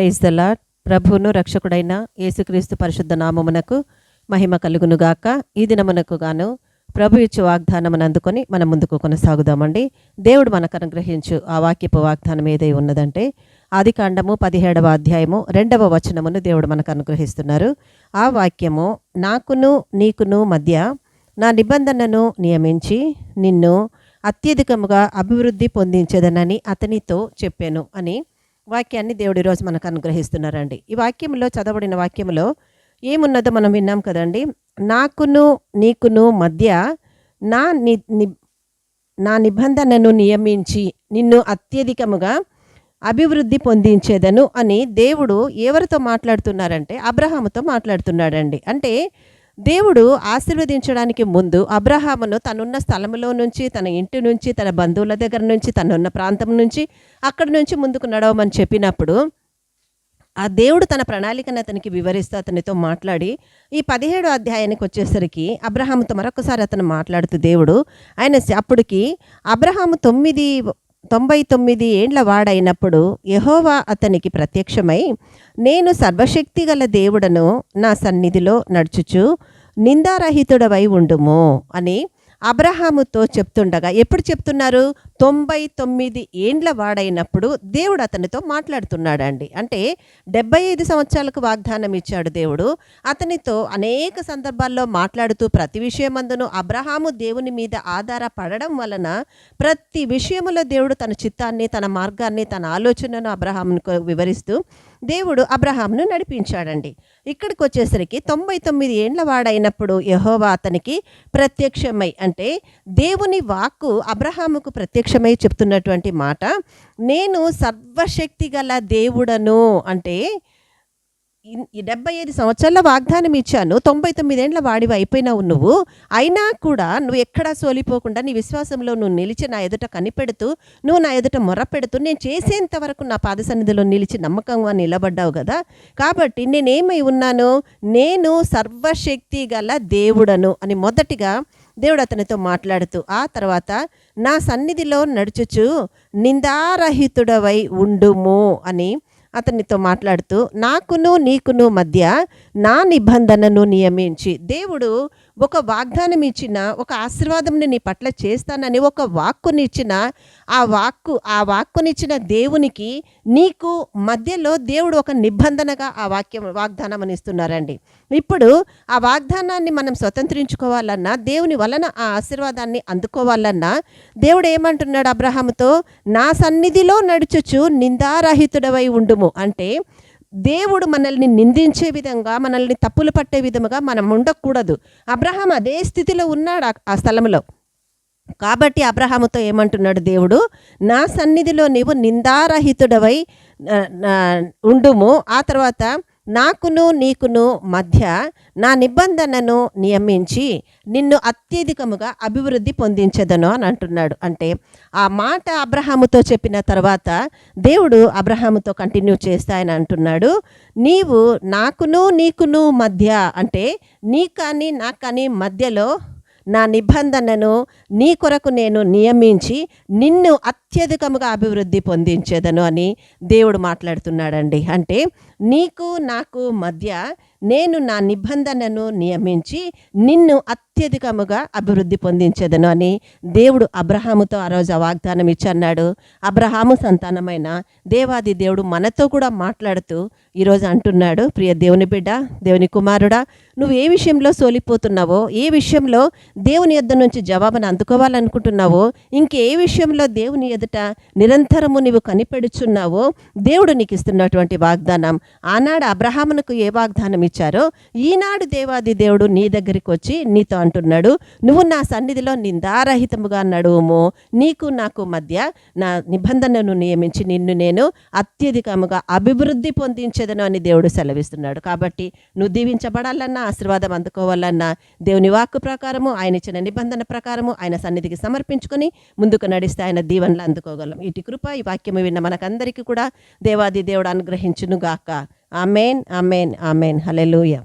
Praise దలా ప్రభువును రక్షకుడైన యేసుక్రీస్తు పరిశుద్ధ నామమునకు మహిమ కలుగునుగాక. ఈ దినమునకు గాను ప్రభు ఇచ్చే వాగ్దానమును అందుకొని మనం ముందుకు కొనసాగుదామండి. దేవుడు మనకు అనుగ్రహించు ఆ వాక్యపు వాగ్దానం ఏదై ఉన్నదంటే ఆది కాండము పదిహేడవ అధ్యాయము రెండవ వచనమును దేవుడు మనకు అనుగ్రహిస్తున్నారు. ఆ వాక్యము నాకును నీకును మధ్య నా నిబంధనను నియమించి నిన్ను అత్యధికముగా అభివృద్ధి పొందించేదనని అతనితో చెప్పాను అని వాక్యాన్ని దేవుడు ఈరోజు మనకు అనుగ్రహిస్తున్నారండి. ఈ వాక్యంలో చదవబడిన వాక్యంలో ఏమున్నదో మనం విన్నాం కదండి? నాకును నీకును మధ్య నా ని నా నిబంధనను నియమించి నిన్ను అత్యధికముగా అభివృద్ధి పొందించేదను అని దేవుడు ఎవరితో మాట్లాడుతున్నారంటే అబ్రహాముతో మాట్లాడుతున్నాడండి. అంటే దేవుడు ఆశీర్వదించడానికి ముందు అబ్రహామును తనున్న స్థలంలో నుంచి తన ఇంటి నుంచి తన బంధువుల దగ్గర నుంచి తనున్న ప్రాంతం నుంచి అక్కడి నుంచి ముందుకు నడవమని చెప్పినప్పుడు ఆ దేవుడు తన ప్రణాళికను అతనికి వివరిస్తూ అతనితో మాట్లాడి ఈ పదిహేడు అధ్యాయానికి వచ్చేసరికి అబ్రహాముతో మరొకసారి అతను మాట్లాడుతూ దేవుడు ఆయన అప్పటికి అబ్రహాము తొమ్మిది తొంభై తొమ్మిది ఏండ్ల వాడైనప్పుడు యహోవా అతనికి ప్రత్యక్షమై నేను సర్వశక్తి గల దేవుడను నా సన్నిధిలో నడుచుచు నిందారహితుడవై ఉండుము అని అబ్రహాముతో చెప్తుండగా ఎప్పుడు చెప్తున్నారు? తొంభై తొమ్మిది ఏండ్ల వాడైనప్పుడు దేవుడు అతనితో మాట్లాడుతున్నాడండి. అంటే డెబ్బై ఐదు సంవత్సరాలకు వాగ్దానం ఇచ్చాడు దేవుడు. అతనితో అనేక సందర్భాల్లో మాట్లాడుతూ ప్రతి విషయమందును అబ్రహాము దేవుని మీద ఆధారపడడం వలన ప్రతి విషయములో దేవుడు తన చిత్తాన్ని తన మార్గాన్ని తన ఆలోచనను అబ్రహామును వివరిస్తూ దేవుడు అబ్రహాంను నడిపించాడండి. ఇక్కడికి వచ్చేసరికి తొంభై తొమ్మిది ఏండ్ల వాడైనప్పుడు యహోవా అతనికి ప్రత్యక్షమై అంటే దేవుని వాక్కు అబ్రహాముకు ప్రత్యక్ష ప్రత్యక్షమై చెప్తున్నటువంటి మాట నేను సర్వశక్తి గల దేవుడను అంటే డెబ్బై ఐదు సంవత్సరాల వాగ్దానం ఇచ్చాను తొంభై తొమ్మిదేండ్ల వాడివి అయిపోయినావు నువ్వు అయినా కూడా నువ్వు ఎక్కడా సోలిపోకుండా నీ విశ్వాసంలో నువ్వు నిలిచి నా ఎదుట కనిపెడుతూ నువ్వు నా ఎదుట మొరపెడుతూ నేను చేసేంత వరకు నా పాద సన్నిధిలో నిలిచి నమ్మకంగా నిలబడ్డావు కదా కాబట్టి నేనేమై ఉన్నాను? నేను సర్వశక్తి గల దేవుడను అని మొదటిగా దేవుడు అతనితో మాట్లాడుతూ ఆ తర్వాత నా సన్నిధిలో నడుచుచు నిందారహితుడవై ఉండుము అని అతనితో మాట్లాడుతూ నాకును నీకును మధ్య నా నిబంధనను నియమించి దేవుడు ఒక వాగ్దానం ఇచ్చిన ఒక ఆశీర్వాదంని నీ పట్ల చేస్తానని ఒక వాక్కునిచ్చిన ఆ వాక్కు ఆ వాక్కునిచ్చిన దేవునికి నీకు మధ్యలో దేవుడు ఒక నిబంధనగా ఆ వాక్యం వాగ్దానం అని ఇస్తున్నారండి. ఇప్పుడు ఆ వాగ్దానాన్ని మనం స్వతంత్రించుకోవాలన్నా దేవుని వలన ఆ ఆశీర్వాదాన్ని అందుకోవాలన్నా దేవుడు ఏమంటున్నాడు అబ్రహాముతో? నా సన్నిధిలో నడుచుచు నిందారహితుడవై ఉండుము. అంటే దేవుడు మనల్ని నిందించే విధంగా మనల్ని తప్పులు పట్టే విధముగా మనం ఉండకూడదు. అబ్రహాం అదే స్థితిలో ఉన్నాడు ఆ- ఆ స్థలంలో. కాబట్టి అబ్రహాముతో ఏమంటున్నాడు దేవుడు? నా సన్నిధిలో నీవు నిందారహితుడవై ఉండుము. ఆ తర్వాత నాకును నీకును మధ్య నా నిబంధనను నియమించి నిన్ను అత్యధికముగా అభివృద్ధి పొందించదను అని అంటున్నాడు. అంటే ఆ మాట అబ్రహాముతో చెప్పిన తర్వాత దేవుడు అబ్రహాముతో కంటిన్యూ చేస్తా ఆయన అంటున్నాడు. నీవు నాకును నీకును మధ్య అంటే నీ కానీ నా కానీ మధ్యలో నా నిబంధనను నీ కొరకు నేను నియమించి నిన్ను అత్యధికముగా అభివృద్ధి పొందించేదను అని దేవుడు మాట్లాడుతున్నాడండి. అంటే నీకు నాకు మధ్య నేను నా నిబంధనను నియమించి నిన్ను అత్యధికముగా అభివృద్ధి పొందించేదను అని దేవుడు అబ్రహాముతో ఆ రోజు వాగ్దానం ఇచ్చన్నాడు. అబ్రహాము సంతానమైన దేవాది దేవుడు మనతో కూడా మాట్లాడుతూ ఈరోజు అంటున్నాడు ప్రియ దేవుని బిడ్డ దేవుని కుమారుడా నువ్వు ఏ విషయంలో సోలిపోతున్నావో ఏ విషయంలో దేవుని యొద్ద నుంచి జవాబును అందుకోవాలనుకుంటున్నావో ఇంకే విషయంలో దేవుని ఎదుట నిరంతరము నీవు కనిపెడుచున్నావో దేవుడు నీకు ఇస్తున్నటువంటి వాగ్దానం. ఆనాడు అబ్రహామునకు ఏ వాగ్దానం ఇచ్చారో ఈనాడు దేవాది దేవుడు నీ దగ్గరికి వచ్చి నీతో అంటున్నాడు నువ్వు నా సన్నిధిలో నిందారహితముగా నడువుము. నీకు నాకు మధ్య నా నిబంధనను నియమించి నిన్ను నేను అత్యధికముగా అభివృద్ధి పొందించేదను అని దేవుడు సెలవిస్తున్నాడు. కాబట్టి నువ్వు దీవించబడాలన్నా ఆశీర్వాదం అందుకోవాలన్నా దేవుని వాక్కు ప్రకారము ఆయన ఇచ్చిన నిబంధన ప్రకారము ఆయన సన్నిధికి సమర్పించుకొని ముందుకు నడిస్తే ఆయన దీవెనలు అందుకోగలం. ఇటు కృప ఈ వాక్యము విన్న మనకందరికీ కూడా దేవాది దేవుడు అనుగ్రహించును గాక ఆమెన్ ఆమెన్ ఆమెన్. హలెలుయా